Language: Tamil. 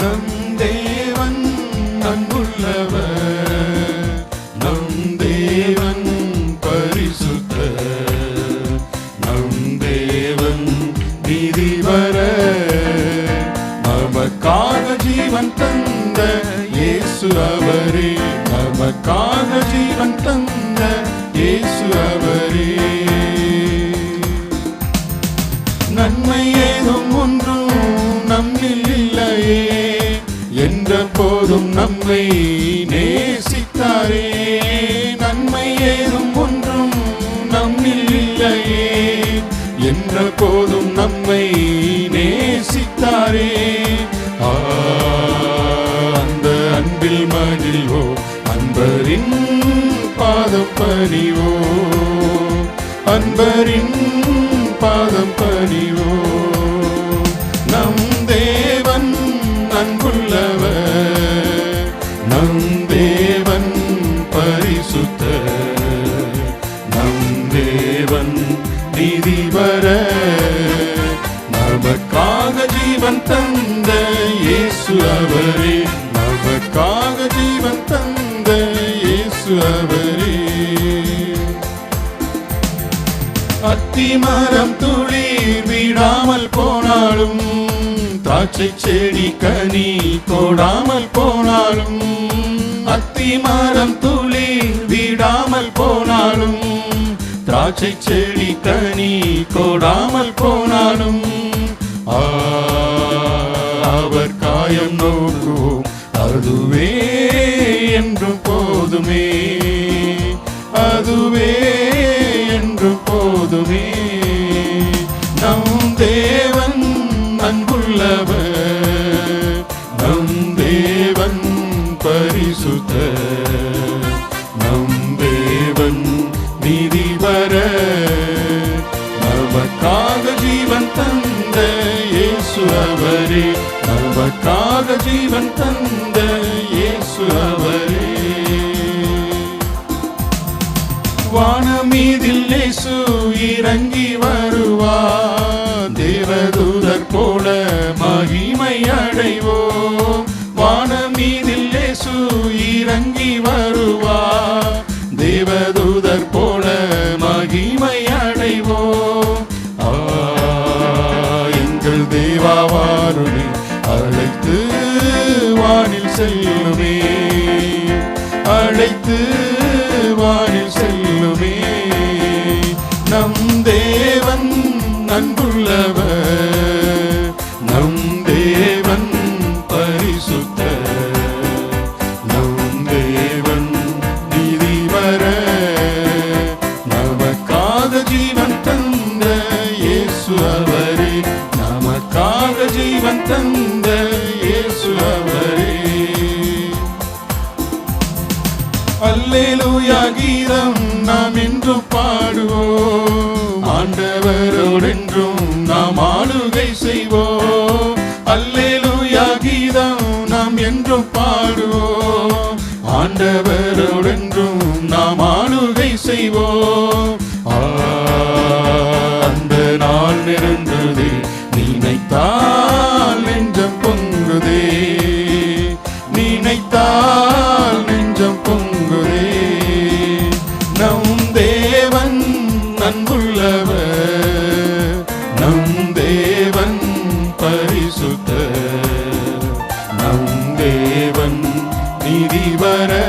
நம் தேவன் அன்புள்ளவர். நம் தேவன் பரிசுத்த நம் தேவன் நீதிவர நமக்காக ஜீவன் தந்த இயேசு அவரே. நமக்காக ஜீவன் தந்த ஏதும் ஒன்றும் நம்மில் இல்லையே என்ற போதும் நம்மை நேசித்தாரே. அந்த அன்பில் மகிழ்வோ அன்பரின் பாதம் பணிவோ அன்பரின் பாதம் பணிவோ நம் தேவன் அன்புள்ளவர். நம் தேவன் ஜீவன் தந்த இயேசு அவரே. நமக்காக ஜீவன் தந்த இயேசு அவரே. அத்திமரம் துளிர் விடாமல் போனாலும் திராட்சை செடி கனி போடாமல் போனாலும் அத்திமரம் துளிர் விடாமல் போனாலும் திராட்சை செடி கனி போடாமல் போனாலும் ஆ, அவர் நோக்குவோம் அதுவே என்றும் போதுமே. அதுவே என்று போதுமே. நம் தேவன் அன்புள்ளவர் நம் தேவன் பரிசுத்த நம் தேவன் நீதிபர நமக்காக ஜீவன் தந்த இயேசு அவரே. நமக்காக ஜீவன் தந்த இயேசு அவரே. வானமீதில் இயேசு இறங்கி வருவா தேவதூதர் போல மகிமை அடைவோம். செல்லுமே. அழைத்து அல்லேலூயா கீதம் நாம் என்றும் பாடுவோம். ஆண்டவரோடென்றும் நாம் ஆளுகை செய்வோம். அல்லேலூயா கீதம் நாம் என்றும் பாடுவோம். ஆண்டவரோடென்றும் நாம் ஆளுகை செய்வோம். அந்த நாள் நிறந்ததே நீதிபர